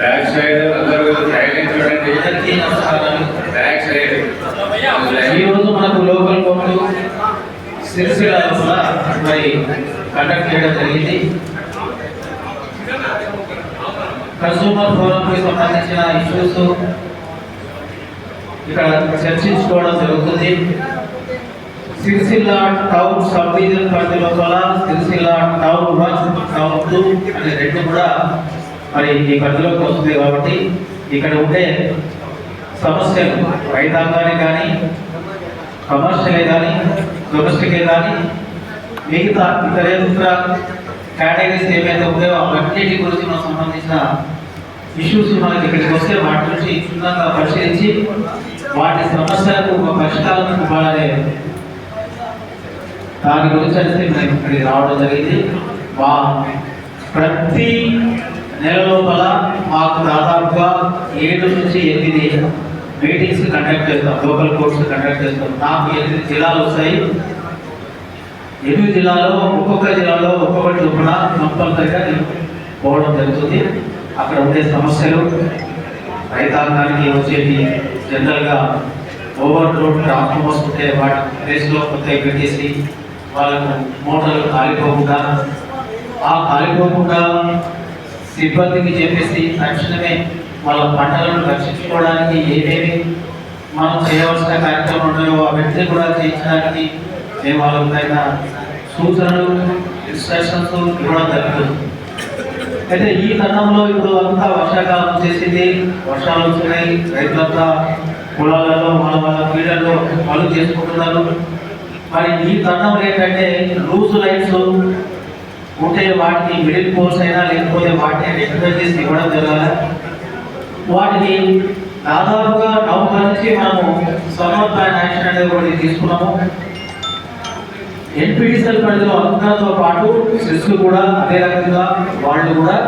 Back side అందరూ silent చూడండి. Back side. ఈ రోజు మనకు లోకల్ కోర్టు సిరిసిల్ల కూడా మరి కండక్ట్ చేయడం జరిగింది. కన్సూమర్ ఫోరంకి సంబంధించిన ఇష్యూస్ ఇక్కడ చర్చించుకోవడం జరుగుతుంది. సిరిసిల్ల టౌన్ సబ్ డివిజన్ పరిధి లోపల Sircilla town one town two అనే రెండు కూడా మరి ఈ పరిధిలోకి వస్తుంది కాబట్టి ఇక్కడ ఉండే సమస్యలు రైతాంగానే కానీ కమర్షియలే కానీ డొమెస్టికే కానీ మిగతా ఇతర ఇతర కేటగిరీస్ ఏవైతే ఉన్నాయో అవన్నిటి గురించి మనకు సంబంధించిన ఇష్యూస్ మనకి ఇక్కడికి వస్తే వాటి నుంచి క్షుణ్ణంగా పరిశీలించి వాటి సమస్యలకు ఒక పరిష్కారం ఇవ్వాలనే దాని గురించి అయితే మనం ఇక్కడికి రావడం జరిగింది. మా ప్రతి నెల లోపల మాకు దాదాపుగా ఏడు నుంచి ఎనిమిది మీటింగ్స్ కండక్ట్ చేస్తాం. లోకల్ కోర్ట్స్ కండక్ట్ చేస్తాం. నాకు ఎనిమిది జిల్లాలు వస్తాయి. ఎనిమిది జిల్లాలో ఒక్కొక్క జిల్లాలో ఒక్కొక్కటి చొప్పున కంపల్సరిగా నేను పోవడం జరుగుతుంది. అక్కడ ఉండే సమస్యలు రైతాంగానికి వచ్చేటి జనరల్గా ఓవర్ రోడ్ ట్రాన్స్ఫార్మర్స్ ఉంటే వాటి ప్లేస్లో కొత్త పెట్టేసి వాళ్ళకు మోటార్లు కాలిపోకుండా ఆ కాలిపోకుండా సిబ్బందికి చెప్పేసి తక్షణమే వాళ్ళ పంటలను రక్షించుకోవడానికి ఏమేమి మనం చేయవలసిన కార్యక్రమాలు ఉన్నాయో అవన్నీ కూడా చేయించడానికి మేము వాళ్ళకి సూచనలు ఇన్స్ట్రక్షన్స్ ఇవ్వడం జరుగుతుంది. అయితే ఈ తరుణంలో ఇప్పుడు అంతా వర్షాకాలం చేసింది. వర్షాలు వచ్చినాయి రైతులంతా పొలాలలో వాళ్ళ వాళ్ళ ఫీల్డ్లలో పనులు చేసుకుంటున్నారు. మరి ఈ తరుణంలో ఏంటంటే లూజ్ లైన్స్ ఉంటే వాటిని మిడిల్ పోస్ట్ అయినా లేకపోతే వాటిని రికమెండ్ ఇవ్వడం జరగాలి. వాటిని దాదాపుగా నవంబర్ నుంచి మనము సమ్మర్ ప్లాన్ యాక్షన్ అనేది ఒకటి తీసుకున్నాము. ఎన్పిటిసల్ పరిధిలో అందరితో పాటు సెస్ కూడా అదే రకంగా వాళ్ళు కూడా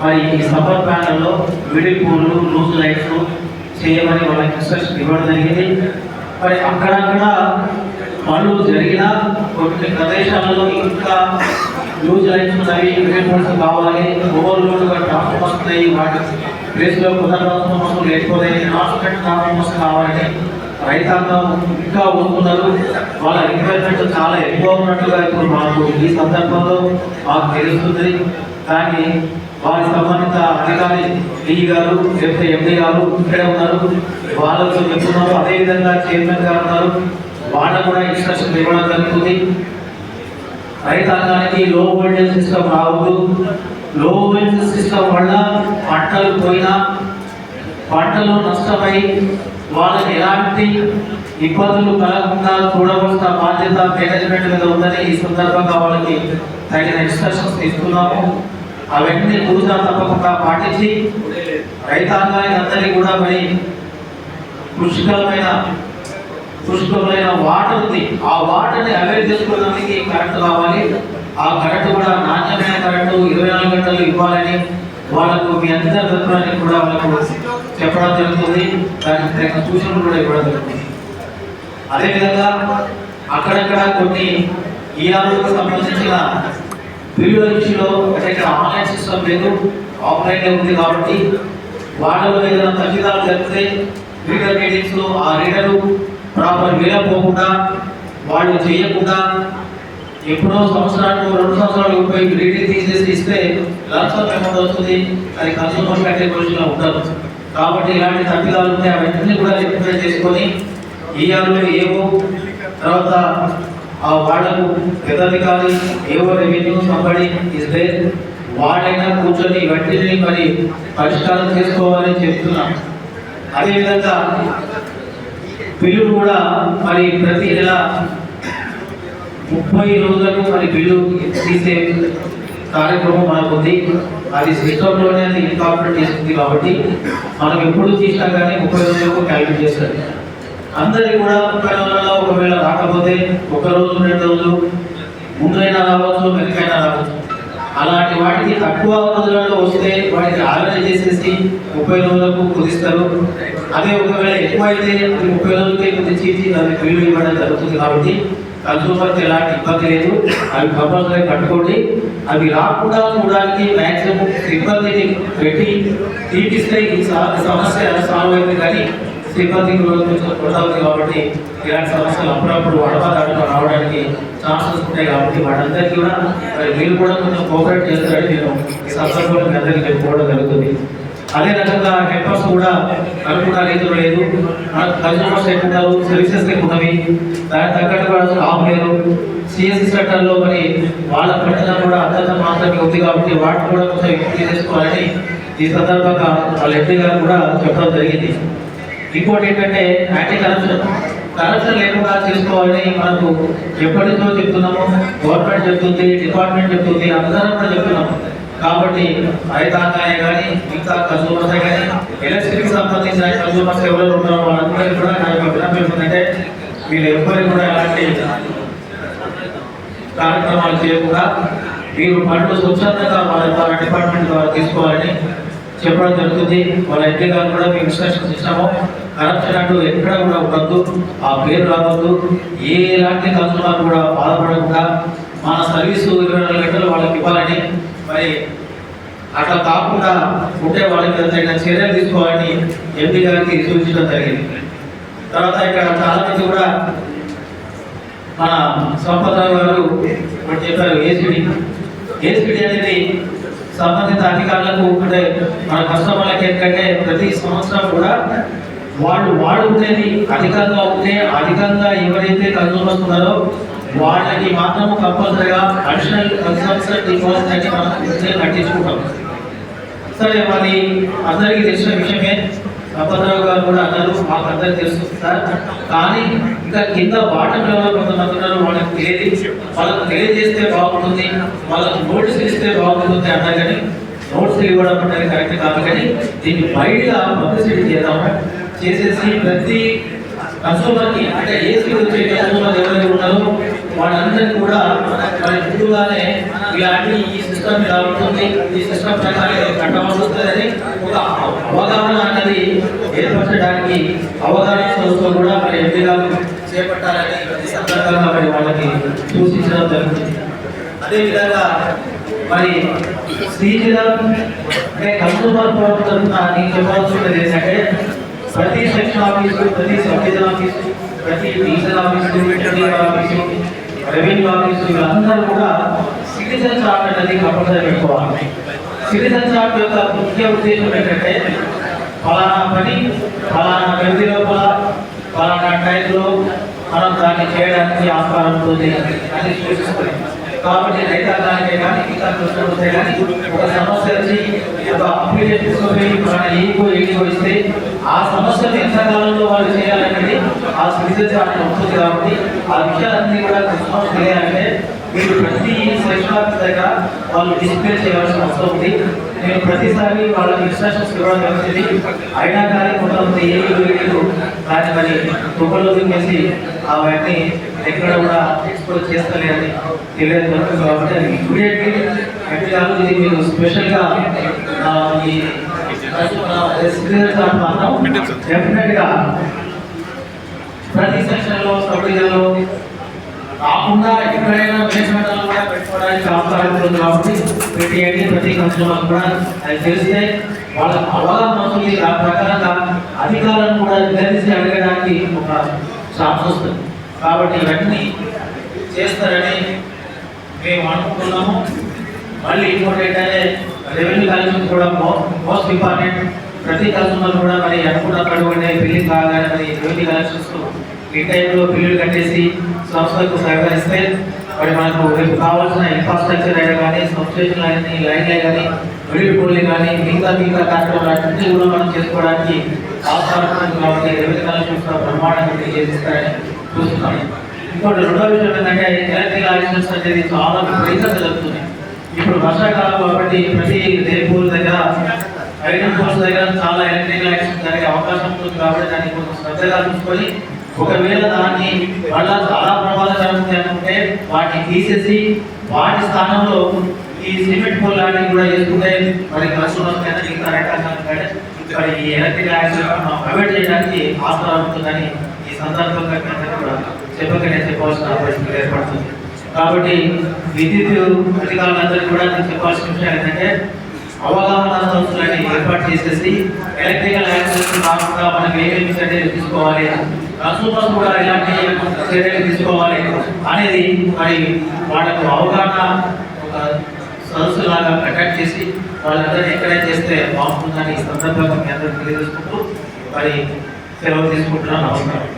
మరి ఈ సమ్మర్ ప్యానల్లో మిడిల్ పోల్లు లూజ్ లైట్స్ చేయమని వాళ్ళకి ఇన్స్ట్రక్షన్ ఇవ్వడం జరిగింది. మరి అక్కడక్కడ పనులు జరిగిన కొన్ని ప్రదేశాలలో ఇంకా లూజ్ లైట్స్ ఉన్నవి మిడిల్ పూల్స్ కావాలి ఓవర్లోడ్గా ట్రాన్స్ఫర్ వస్తున్నాయి వాటి ప్లేస్లో కొత్త ట్రాన్స్ఫార్మర్స్ లేకపోతే హాస్పిటల్ ట్రాన్స్ఫార్మర్స్ కావాలని రైతాంగం ఇంకా వస్తున్నారు వాళ్ళ రిక్వైర్మెంట్ చాలా ఎక్కువ ఉన్నట్టుగా ఇప్పుడు మాకు ఈ సందర్భంలో మాకు తెలుస్తుంది కానీ వారి సంబంధిత అధికారి డిఈ గారు లేకపోతే ఎండి గారు ఇక్కడే ఉన్నారు వాళ్ళతో చెప్తున్నారు అదేవిధంగా చైర్మన్ గారు ఉన్నారు వాళ్ళకు కూడా ఇన్స్ట్రక్షన్ ఇవ్వడం జరుగుతుంది రైతాంగానికి లో వోల్టేజ్ సిస్టమ్ రావద్దు. లో వోల్టేజ్ సిస్టమ్ వల్ల పంటలు పోయినా పంటలు నష్టమై వాళ్ళకి ఎలాంటి ఇబ్బందులు కలగకుండా చూడవలసిన బాధ్యత మేనేజ్మెంట్ మీద ఉందని ఈ సందర్భంగా వాళ్ళకి తగిన ఇన్స్ట్రక్షన్స్ ఇస్తున్నాము అవన్నీ పూజా తప్పకుండా పాటించి రైతాంగానికి అందరికీ కూడా మరి కృషికరమైన పుష్కలమైన వాటర్ ఉంది. ఆ వాటర్ని అవేర్ చేసుకోవడానికి కరెంట్ కావాలి ఆ కరెంట్ కూడా నాణ్యమైన కరెంట్ ఇరవై నాలుగు గంటలు ఇవ్వాలని వాళ్ళకు మీ అందరి తరఫున కూడా వాళ్ళకు చెప్పడం జరుగుతుంది. దానికి తగిన సూచనలు కూడా ఇవ్వడం జరుగుతుంది. అదేవిధంగా అక్కడక్కడ కొన్ని ఈఆర్ఓకి సంబంధించిన వీడియో ఇష్యూలో అంటే ఇక్కడ ఆన్లైన్ సిస్టమ్ లేదు ఆఫ్లైన్లో ఉంది కాబట్టి వాళ్ళలో ఏదైనా తగ్గిదాలు జరిగితే రీడర్ మీటింగ్స్లో ఆ రీడరు ప్రాపర్ వేలో పోకుండా వాళ్ళు చేయకుండా ఎప్పుడో సంవత్సరాలు రెండు సంవత్సరాలు పోయి గ్రీడీ తీసేసి ఇస్తే లంచం అమౌంట్ వస్తుంది. అది కన్సూమర్ కేటగిరీలో ఉండదు కాబట్టి ఇలాంటి తప్పిదాలు ఉంటే అవన్నీ కూడా రికమెండ్ చేసుకొని ఈఆర్లో ఏవో తర్వాత ఆ వాళ్ళకు పెద్దధికారి ఏవో రెవెన్యూ సంబడి ఇస్తే వాళ్ళైనా కూర్చొని ఇవన్నీ మరి పరిష్కారం చేసుకోవాలని చెప్తున్నాం. అదేవిధంగా బిల్లులు కూడా మరి ప్రతి నెల ముప్పై రోజులకు మరి బిల్లు తీసే కార్యక్రమం మనకు ఉంది అది సిస్టంలోనే అది ఇన్కార్పొరేట్ చేస్తుంది కాబట్టి మనం ఎప్పుడు తీసినా కానీ ముప్పై రోజులకు క్యాల్కులేట్ చేస్తుంది అందరికి కూడా ముప్పై రోజులలో ఒకవేళ రాకపోతే ఒక రోజు రెండు రోజులు ముందైనా రావచ్చు వెనకైనా రావచ్చు. అలాంటి వాటికి తక్కువ రోజులలో వస్తే వాటికి ఆలోచన చేసేసి ముప్పై రోజులకు కుదిస్తారు. అదే ఒకవేళ ఎక్కువ అయితే అది ముప్పై రోజులకే కుదించి అది బిల్లు ఇవ్వడం జరుగుతుంది కాబట్టి కన్సూమర్కి ఎలాంటి ఇబ్బంది లేదు. అవి కంపల్సరీ కట్టుకోండి అవి రాకుండా చూడడానికి మ్యాక్సిమం ఇబ్బంది పెట్టి తీపిస్తే ఈ సమస్య సాల్వ్ అయింది కానీ సిబ్బందికి రోజు కాబట్టి ఇలాంటి సమస్యలు అప్పుడప్పుడు అడపదాడుగా రావడానికి ఛాన్సెస్ ఉంటాయి కాబట్టి వాటందరికీ కూడా మరి మీరు కూడా కొంచెం కోఆపరేట్ చేస్తారని నేను ఈ సందర్భంలో మీ అందరికీ చెప్పుకోవడం జరుగుతుంది. అదే రకంగా హెల్పర్స్ కూడా అనుకున్న రీతిలో లేదు. మనకు కన్సూమర్స్ సర్వీసెస్ ఉన్నవి. దానికి తగ్గట్టు కూడా లేదు. సిఎస్సి సెక్టర్లో మరి వాళ్ళ పట్టణ కూడా అత్యంత మాత్రమే ఉంది కాబట్టి వాటిని కూడా కొంచెం ఎక్కువ చేసుకోవాలని ఈ సందర్భంగా వాళ్ళ ఎంపీ గారు కూడా చెప్పడం జరిగింది. ఇంకోటి ఏంటంటే యాంటీ కరప్షన్ కరప్షన్ లేకుండా చేసుకోవాలని మనకు ఎప్పటితో చెప్తున్నాము. గవర్నమెంట్ చెప్తుంది డిపార్ట్మెంట్ చెప్తుంది అందరం కూడా చెప్తున్నాము. కాబట్టి రైతాంగానే కానీ మిగతా కన్సూమర్స్ కానీ ఎలక్ట్రిక్ సంబంధించిన కన్సూమర్స్ ఎవరు ఉన్నారో వాళ్ళందరికీ కూడా నా యొక్క విన్నపం ఏంటంటే వీళ్ళు ఎవ్వరికి కూడా ఎలాంటి కార్యక్రమాలు చేయకుండా మీరు పనులు స్వచ్ఛందంగా వాళ్ళ ద్వారా డిపార్ట్మెంట్ ద్వారా తీసుకోవాలని చెప్పడం జరుగుతుంది. వాళ్ళ ఎంపీ కూడా మేము ఇన్స్ట్రక్షన్స్ ఇస్తాము కరప్షన్ ఎక్కడ కూడా ఉండద్దు ఆ పేరు రావద్దు ఏ ఎలాంటి కన్సూమర్ కూడా బాధపడకుండా మన సర్వీసు ఇరవై నాలుగు గంటలు వాళ్ళకి ఇవ్వాలని మరి అట్లా కాకుండా ఉంటే వాళ్ళకి తగిన చర్యలు తీసుకోవాలని ఎంపీ గారికి సూచించడం జరిగింది. తర్వాత ఇక్కడ చాలా మంది కూడా మన సంపదరావు గారు చెప్పారు ఏసీడీ ఏసీడీ అనేది సంబంధిత అధికారులకు అంటే మన కస్టమర్లకి ఏంటంటే ప్రతి సంవత్సరం కూడా వాళ్ళు వాడుంటేది అధికంగా ఉంటే అధికంగా ఎవరైతే కన్సూమర్స్ ఉన్నారో వాళ్ళకి మాత్రం కంపల్సరిగా అడిషనల్ కన్సల్టెంట్ డిపాజిట్ అని మనం కట్టించుకుంటాం. సరే మరి అందరికీ తెలిసిన విషయమే. సంపదరావు గారు కూడా అన్నారు మాకు అందరికి తెలుసు సార్. కానీ ఇంకా కింద బాటం లెవెల్ కొంతమంది ఉన్నారు వాళ్ళకి తెలియదు. వాళ్ళకి తెలియజేస్తే బాగుంటుంది వాళ్ళకి నోటీస్ ఇస్తే బాగుంటుంది అన్నారు కానీ నోట్స్ ఇవ్వడం అనేది కరెక్ట్ కాదు కానీ దీన్ని బయటగా పబ్లిసిటీ చేద్దాము. చేసేసి ప్రతి కన్సూమర్కి అంటే ఏసీ వచ్చే కన్సూమర్ ఎవరైతే ఉన్నారో వాళ్ళందరికీ కూడా మరి ముందుగానే ఇలాంటి ఈ సిస్టమ్ ఇలా ఉంటుంది. ఈ సిస్టమ్ ప్రకారం ఇది కట్టవలసి వస్తుందని ఒక అవగాహన అనేది ఏర్పరచడానికి అవగాహన సంస్థ కూడా మరి ఎంపీ గారు చేపట్టాలని ప్రతి సందర్భంగా మరి వాళ్ళకి సూచించడం జరుగుతుంది. అదేవిధంగా మరి శ్రీజలం అంటే కన్సూమర్ ప్రభుత్వం తరఫున నేను చెప్పాల్సింది ఏంటంటే ప్రతి సెక్షన్ ఆఫీసు ప్రతి సబ్ ఆఫీసు ప్రతి diesel office interview office revenue office వీళ్ళందరూ కూడా సిటిజన్ చార్ట్ అనేది కంపల్సరీ పెట్టుకోవాలి. సిటిజన్ చార్ట్ యొక్క ముఖ్య ఉద్దేశం ఏంటంటే ఫలానా పని ఫలానా వ్యక్తి లోపల ఫలానా టైంలో మనం దాన్ని చేయడానికి ఆస్కారం ఉంటుంది అని సూచిస్తుంది. కాబట్టి రైతాంగానికే కానీ ఇంకా కృష్ణుడితే కానీ ఒక సమస్య వచ్చి ఒక అప్లికేషన్ తీసుకొని మన ఈగో ఈగో ఇస్తే ఆ సమస్యను ఎంత కాలంలో వాళ్ళు చేయాలనేది ఆ సిటిజన్ వాళ్ళకి వస్తుంది కాబట్టి ఆ విషయాలన్నీ కూడా కృష్ణ తెలియాలంటే మీరు ప్రతి సెక్షన్ దగ్గర వాళ్ళు డిస్ప్లే చేయాల్సిన అవసరం ఉంది. నేను ప్రతిసారి వాళ్ళ ఇన్స్ట్రక్షన్స్ ఇవ్వడం జరుగుతుంది. అయినా కానీ కొంతమంది ఏ వీడియో దాన్ని మరి తుప్పల్లో దింపేసి అవన్నీ ఎక్కడ కూడా ఎక్స్పోజ్ చేస్తలేదని తెలియదు జరుగుతుంది కాబట్టి అది ఇమీడియట్లీ ఎట్టి కాదు ఇది మీరు స్పెషల్గా ఈ రెసిడెన్స్ మాత్రం డెఫినెట్గా ప్రతి సెక్షన్లో సబ్డివిజన్లో కాకుండా ఎక్కడైనా కూడా పెట్టుకోవడానికి అవకాశం కాబట్టి పెట్టేయండి ప్రతి కన్సూమర్ కూడా అది తెలిస్తే వాళ్ళ అవగాహన వస్తుంది దాని ప్రకారంగా అధికారులను కూడా తెలిసి అడగడానికి ఒక ఛాన్స్ వస్తుంది. కాబట్టి ఇవన్నీ చేస్తారని మేము అనుకుంటున్నాము. మళ్ళీ ఇంకోటి ఏంటంటే రెవెన్యూ కలెక్షన్ కూడా మోస్ట్ ఇంపార్టెంట్. ప్రతి కస్టమర్ కూడా మరి అనుకున్న కడుగునే బిల్లింగ్ కాగానే మరి రెవెన్యూ కలెక్షన్స్ ఈ టైంలో బిల్లులు కట్టేసి సంస్థలకు సహకరిస్తే మరి మనకు రేపు కావాల్సిన ఇన్ఫ్రాస్ట్రక్చర్ అయినా కానీ సబ్స్టేషన్ కానీ లైన్లే కానీ మిడిల్ కానీ మిగతా మిగతా కార్యక్రమాలన్నీ కూడా మనం చేసుకోవడానికి ఆస్కారం కాబట్టి రెవెన్యూ కలెక్షన్స్ కూడా బ్రహ్మాండంగా చేస్తారని చూస్తున్నాం. ఇంకోటి రెండో విషయం ఏంటంటే ఎలక్ట్రికల్ ఆడిషన్స్ అనేది చాలా విపరీతంగా జరుగుతుంది ఇప్పుడు వర్షాకాలం కాబట్టి ప్రతి రేపూల్ దగ్గర ఐరన్ పోల్స్ దగ్గర చాలా ఎలక్ట్రికల్ యాక్షన్ జరిగే అవకాశం ఉంటుంది కాబట్టి దాన్ని కొంచెం శ్రద్ధగా చూసుకొని ఒకవేళ దాన్ని మళ్ళా చాలా ప్రమాదకరంగా అనుకుంటే వాటిని తీసేసి వాటి స్థానంలో ఈ సిమెంట్ పూల్ లాంటివి కూడా వేసుకుంటే మరి కన్సూమర్స్ కైనా మిగతా రైతాంగానికి కానీ ఈ ఎలక్ట్రిక్ యాక్షన్ అవాయిడ్ చేయడానికి ఆస్కారం ఉంటుందని ఈ సందర్భంగా కూడా చెప్పకనే చెప్పవలసిన పరిస్థితి ఏర్పడుతుంది. కాబట్టి విద్యుత్ అధికారులందరూ కూడా నేను చెప్పాల్సిన విషయం ఏంటంటే అవగాహన సంస్థలని ఏర్పాటు చేసేసి ఎలక్ట్రికల్ యాక్సిడెంట్ కాకుండా మనం ఏమేమి చర్యలు తీసుకోవాలి కన్సూమర్స్ కూడా ఎలాంటి చర్యలు తీసుకోవాలి అనేది మరి వాళ్ళకు అవగాహన ఒక సదస్సు లాగా కండక్ట్ చేసి వాళ్ళందరినీ ఎంకరేజ్ చేస్తే బాగుంటుందని ఈ సందర్భంగా మీ అందరూ తెలియజేసుకుంటూ మరి సెలవు తీసుకుంటున్నాను. నమస్కారం.